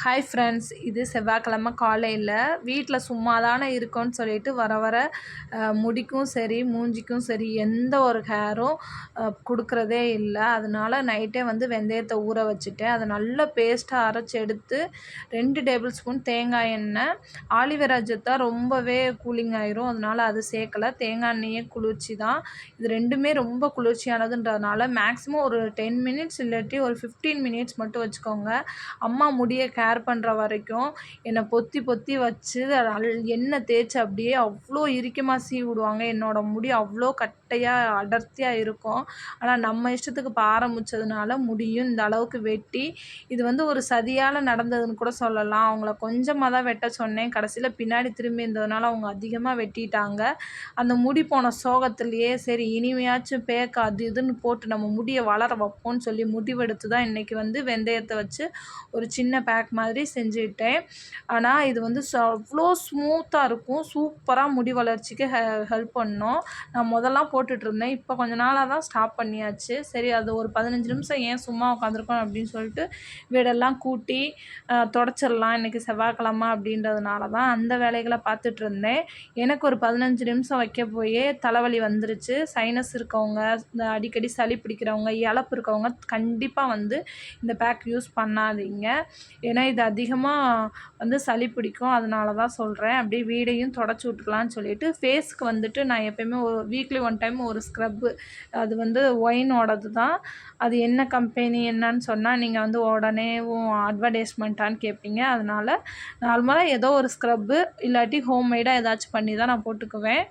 Hi friends இது செவ்வாய்க்கிழமை காலையில். வீட்டில் சும்மா தானே இருக்கோன்னு சொல்லிட்டு வர வர முடிக்கும் சரி மூஞ்சிக்கும் சரி எந்த ஒரு ஹேரும் கொடுக்குறதே இல்லை. அதனால நைட்டே வந்து வெந்தயத்தை ஊற வச்சுட்டேன். அதை நல்லா பேஸ்ட்டாக அரைச்சி எடுத்து ரெண்டு டேபிள் ஸ்பூன் தேங்காய் எண்ணெய். ஆலிவேரா ஜெத்தா ரொம்பவே கூலிங் ஆயிரும். அதனால் அது சேர்க்கலை. தேங்காய் எண்ணெயே குளிர்ச்சி தான். இது ரெண்டுமே ரொம்ப குளிர்ச்சியானதுன்றதுனால மேக்ஸிமம் ஒரு டென் மினிட்ஸ் இல்லாட்டி ஒரு ஃபிஃப்டீன் மினிட்ஸ் மட்டும் வச்சுக்கோங்க. அம்மா முடியை ஷேர் பண்ணுற வரைக்கும் என்னை பொத்தி பொத்தி வச்சு எண்ணெய் தேய்ச்சி அப்படியே அவ்வளோ இறுக்கமாக சீவி விடுவாங்க என்னோடய முடி அவ்வளோ கட்டையாக அடர்த்தியாக இருக்கும். ஆனால் நம்ம இஷ்டத்துக்கு இப்போ ஆரம்பித்ததுனால முடியும். இந்த அளவுக்கு வெட்டி இது வந்து ஒரு சதியால் நடந்ததுன்னு கூட சொல்லலாம். அவங்கள கொஞ்சமாக தான் வெட்ட சொன்னேன். கடைசியில் பின்னாடி திரும்பி இருந்ததுனால அவங்க அதிகமாக வெட்டிட்டாங்க. அந்த முடி போன சோகத்துலேயே சரி இனிமையாச்சும் பேக்க அது இதுன்னு போட்டு நம்ம முடியை வளர வைப்போம்னு சொல்லி முடிவெடுத்து தான் இன்றைக்கி வந்து வெந்தயத்தை வச்சு ஒரு சின்ன பேக் மாதிரி செஞ்சுக்கிட்டேன். ஆனால் இது வந்து அவ்வளோ ஸ்மூத்தாக இருக்கும். சூப்பராக முடி வளர்ச்சிக்கு ஹெ ஹெல்ப் பண்ணும். நான் முதல்லாம் போட்டுட்ருந்தேன். இப்போ கொஞ்ச நாளாக தான் ஸ்டாப் பண்ணியாச்சு. சரி அது ஒரு பதினஞ்சு நிமிஷம் ஏன் சும்மா உட்காந்துருக்கோம் அப்படின்னு சொல்லிட்டு வீடெல்லாம் கூட்டி தொடச்சிடலாம். இன்றைக்கி செவ்வாய்க்கிழமை அப்படின்றதுனால தான் அந்த வேலைகளை பார்த்துட்டு இருந்தேன் எனக்கு ஒரு பதினஞ்சு நிமிஷம் வைக்க போயே தலைவலி வந்துருச்சு. சைனஸ் இருக்கவங்க இந்த அடிக்கடி சளி பிடிக்கிறவங்க இழப்பு இருக்கவங்க கண்டிப்பாக வந்து இந்த பேக் யூஸ் பண்ணாதீங்க. ஏன்னா இது அதிகமாக வந்து சளி பிடிக்கும். அதனால தான் சொல்கிறேன் அப்படியே வீடையும் தொடச்சி விட்டுக்கலான்னு சொல்லிட்டு ஃபேஸ்க்கு வந்துட்டு நான் எப்போயுமே ஒரு வீக்லி ஒன் டைம் ஒரு ஸ்க்ரப்பு அது வந்து ஒயினோடது தான் அது என்ன கம்பெனி என்னன்னு சொன்னால் நீங்கள் வந்து உடனே அட்வர்டைஸ்மெண்ட்டான்னு கேட்பீங்க அதனால் நார்மலாக ஏதோ ஒரு ஸ்க்ரப்பு இல்லாட்டி ஹோம்மேடாக ஏதாச்சும் பண்ணி தான் நான் போட்டுக்குவேன்.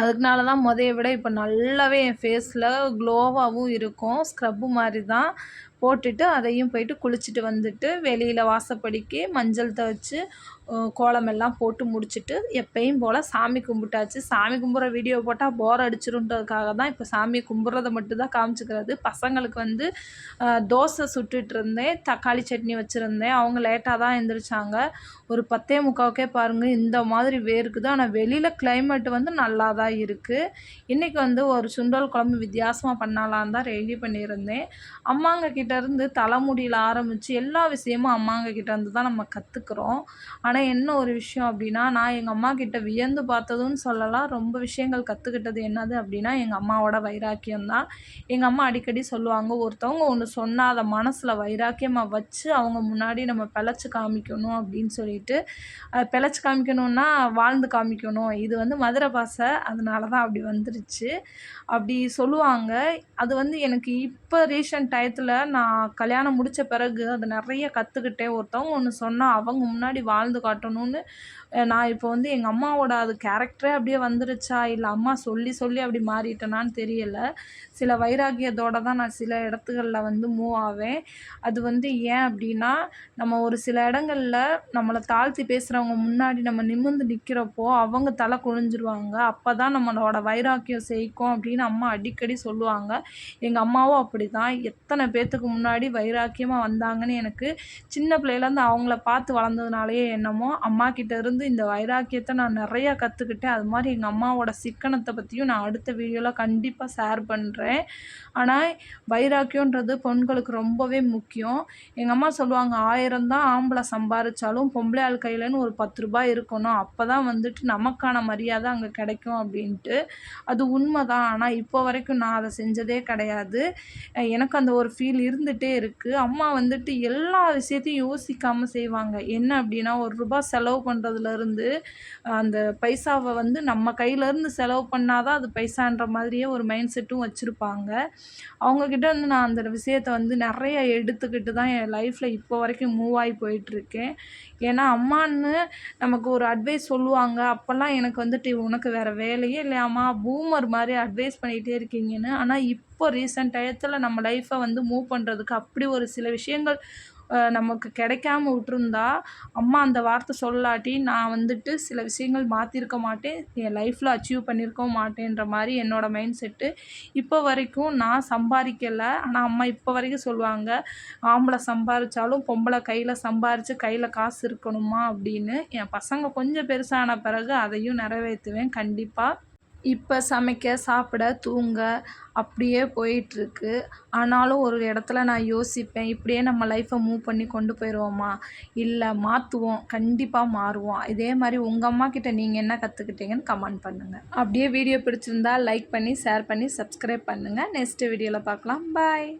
அதுக்குனால தான் முதைய விட இப்போ நல்லாவே என் ஃபேஸில் க்ளோவாகவும் இருக்கும். ஸ்க்ரப்பு மாதிரி தான் போட்டுட்டு அதையும் போயிட்டு குளிச்சுட்டு வந்துட்டு வெளியில் வாசப்படிக்கு மஞ்சள் துவச்சி கோலமெல்லாம் போட்டு முடிச்சுட்டு எப்பயும் போல் சாமி கும்பிட்டாச்சு. சாமி கும்பிட்ற வீடியோ போட்டால் போர் அடிச்சிருன்றதுக்காக தான் இப்போ சாமி கும்பிட்றத மட்டும்தான் காமிச்சிக்கிறது. பசங்களுக்கு வந்து தோசை சுட்டுட்டு இருந்தேன் தக்காளி சட்னி வச்சுருந்தேன். அவங்க லேட்டாக தான் எழுந்திரிச்சாங்க ஒரு பத்தே முக்காவுக்கே பாருங்கள் இந்த மாதிரி வேர்க்குது. ஆனால் வெளியில் கிளைமேட் வந்து நல்லா தான் இருக்குது இன்றைக்கி வந்து ஒரு சுண்டல் குழம்பு வித்தியாசமாக பண்ணலான் தான் ரெடி பண்ணியிருந்தேன். அம்மாங்க கிட்டேருந்து தலைமுடியில் ஆரம்பித்து எல்லா விஷயமும் அம்மாங்க கிட்டேருந்து தான் நம்ம கற்றுக்குறோம் ஆனால் என்ன ஒரு விஷயம் அப்படின்னா நான் எங்கள் அம்மா கிட்ட வியந்து பார்த்ததுன்னு சொல்லலாம் ரொம்ப விஷயங்கள் கற்றுக்கிட்டது என்னது அப்படின்னா எங்கள் அம்மாவோட வைராக்கியம் தான். எங்கள் அம்மா அடிக்கடி சொல்லுவாங்க ஒருத்தவங்க ஒன்று சொன்னால் அதை மனசில் வைராக்கியமாக வச்சு அவங்க முன்னாடி நம்ம பிழைச்சி காமிக்கணும் அப்படின்னு சொல்லிட்டு பிழைச்சி காமிக்கணுன்னா வாழ்ந்து காமிக்கணும். இது வந்து மதுரை பாசை அதனால தான் அப்படி வந்துருச்சு. அப்படி சொல்லுவாங்க. அது வந்து எனக்கு இப்போ ரீசன்ட் டயத்தில் நான் நான் கல்யாணம் முடித்த பிறகு அதை நிறைய கற்றுக்கிட்டேன் ஒருத்தவங்க ஒன்று சொன்னால் அவங்க முன்னாடி வாழ்ந்து காட்டணும்னு நான் இப்போ வந்து எங்கள் அம்மாவோட அது கேரக்டரே அப்படியே வந்துருச்சா? இல்லை அம்மா சொல்லி சொல்லி அப்படி மாறிட்டேனான்னு தெரியலை. சில வைராக்கியத்தோடு தான் நான் சில இடத்துகளில் வந்து மூவ் ஆவேன். அது வந்து ஏன் அப்படின்னா நம்ம ஒரு சில இடங்களில் நம்மளை தாழ்த்தி பேசுகிறவங்க முன்னாடி நம்ம நிமிர்ந்து நிற்கிறப்போ அவங்க தலை குனிஞ்சிருவாங்க. அப்போ தான் நம்மளோட வைராக்கியம் செய்க்கும் அப்படின்னு அம்மா அடிக்கடி சொல்லுவாங்க. எங்கள் அம்மாவும் அப்படி தான் எத்தனை பேர்த்துக்கு முன்னாடி வைராக்கியமாக வந்தாங்கன்னு எனக்கு சின்ன பிள்ளையிலேருந்து அவங்கள பார்த்து வளர்ந்ததுனாலேயே என்னமோ அம்மா கிட்டேருந்து இந்த வைராக்கியத்தை நான் நிறையா கற்றுக்கிட்டேன் அது மாதிரி எங்கள் அம்மாவோட சிக்கனத்தை பற்றியும் நான் அடுத்த வீடியோவில் கண்டிப்பாக ஷேர் பண்ணுறேன் ஆனால் வைராக்கியன்றது பெண்களுக்கு ரொம்பவே முக்கியம். எங்கள் அம்மா சொல்லுவாங்க ஆயிரம் தான் ஆம்பளை சம்பாதிச்சாலும் பொம்பளை ஆள் கையிலன்னு ஒரு பத்து ரூபாய் இருக்கணும். அப்போ தான் வந்துட்டு நமக்கான மரியாதை அங்கே கிடைக்கும் அப்படின்ட்டு. அது உண்மை தான் ஆனால் இப்போ வரைக்கும் நான் அதை செஞ்சதே கிடையாது. எனக்கு அந்த ஒரு ஃபீல் இருந்துகிட்டே இருக்குது அம்மா வந்துட்டு எல்லா விஷயத்தையும் யோசிக்காமல் செய்வாங்க. என்ன அப்படின்னா ஒரு ரூபா செலவு பண்ணுறதுலேருந்து அந்த பைசாவை வந்து நம்ம கையிலேருந்து செலவு பண்ணால் தான் அது பைசான்ற மாதிரியே ஒரு மைண்ட் செட்டும் வச்சுருப்பாங்க. அவங்கக்கிட்ட வந்து நான் அந்த விஷயத்த வந்து நிறைய எடுத்துக்கிட்டு தான் என் லைஃப்பில் இப்போ வரைக்கும் மூவ் ஆகி போயிட்டுருக்கேன். ஏன்னா அம்மான்னு நமக்கு ஒரு அட்வைஸ் சொல்லுவாங்க. அப்போல்லாம் எனக்கு வந்துட்டு உனக்கு வேறு வேலையே இல்லையாம்மா. பூமர் மாதிரி அட்வைஸ் பண்ணிகிட்டே இருக்கீங்கன்னு. ஆனால் இப்போ ரீசெண்ட் டயத்தில் நம்ம லைஃப்பை வந்து மூவ் பண்ணுறதுக்கு அப்படி ஒரு சில விஷயங்கள் நமக்கு கிடைக்காம விட்ருந்தா அம்மா அந்த வார்த்தை சொல்லாட்டி நான் வந்துட்டு சில விஷயங்கள் மாற்றிருக்க மாட்டேன் என் லைஃப்பில் அச்சீவ் பண்ணியிருக்கவும் மாட்டேன்ற மாதிரி என்னோடய மைண்ட் செட்டு இப்போ வரைக்கும் நான் சம்பாதிக்கலை. ஆனால் அம்மா இப்போ வரைக்கும் சொல்லுவாங்க ஆம்பளை சம்பாதிச்சாலும் பொம்பளை கையில் சம்பாரித்து கையில் காசு இருக்கணுமா? அப்படின்னு. என் பசங்க கொஞ்சம் பெருசான பிறகு அதையும் நிறைவேற்றுவேன் கண்டிப்பாக இப்போ சமைக்க சாப்பிட தூங்க அப்படியே போயிட்டுருக்கு. ஆனாலும் ஒரு இடத்துல நான் யோசிப்பேன் இப்படியே நம்ம லைஃப்பை மூவ் பண்ணி கொண்டு போயிடுவோமா இல்லை மாற்றுவோம் கண்டிப்பாக மாறுவோம். இதே மாதிரி உங்கள் அம்மா கிட்ட நீங்கள் என்ன கற்றுக்கிட்டீங்கன்னு கமெண்ட் பண்ணுங்கள் அப்படியே வீடியோ பிடிச்சிருந்தா லைக் பண்ணி ஷேர் பண்ணி சப்ஸ்கிரைப் பண்ணுங்கள் நெக்ஸ்ட் வீடியோவில் பார்க்கலாம். பாய்